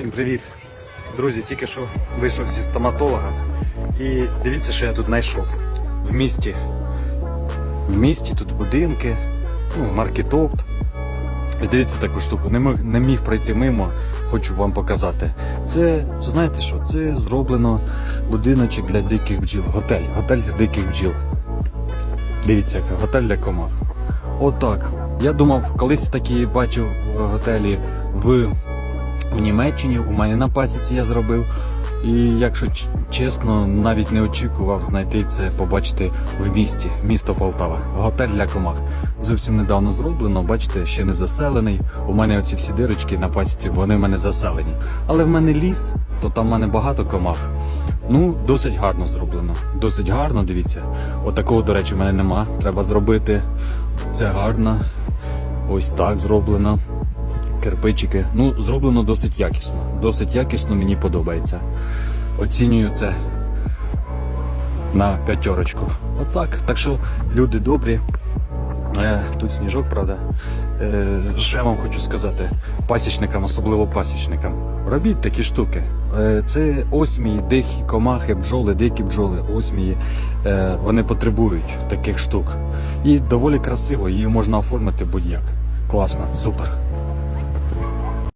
Всім привіт! Друзі, тільки що вийшов зі стоматолога. І дивіться, що я тут знайшов. В місті. В місті тут будинки, ну, маркетопт. Дивіться таку штуку. Не міг, не міг пройти мимо, хочу вам показати. Це, це знаєте що? Це зроблено будиночок для диких бджіл. Готель. Готель для диких бджіл. Дивіться, готель для комах. Отак. Я думав, колись такі бачив готелі в в Німеччині, у мене на пасіці я зробив. І якщо чесно, навіть не очікував знайти це, побачити в місті, місто Полтава. Готель для комах. Зовсім недавно зроблено, бачите, ще не заселений. У мене оці всі дирочки на пасіці, вони в мене заселені. Але в мене ліс, то там в мене багато комах. Ну, досить гарно зроблено. Досить гарно, дивіться. Отакого, до речі, в мене нема. Треба зробити. Це гарно. Ось так зроблено кирпичики. Ну, зроблено досить якісно. Досить якісно, мені подобається. Оцінюю це на п'ятерочку. Отак. Так що люди добрі. Е, тут сніжок, правда. Е, що я вам хочу сказати? Пасічникам, особливо пасічникам. Робіть такі штуки. Е, це осмії, дикі комахи, бджоли, дикі бджоли, осмії. Вони потребують таких штук. І доволі красиво, її можна оформити будь-як. Класно, супер.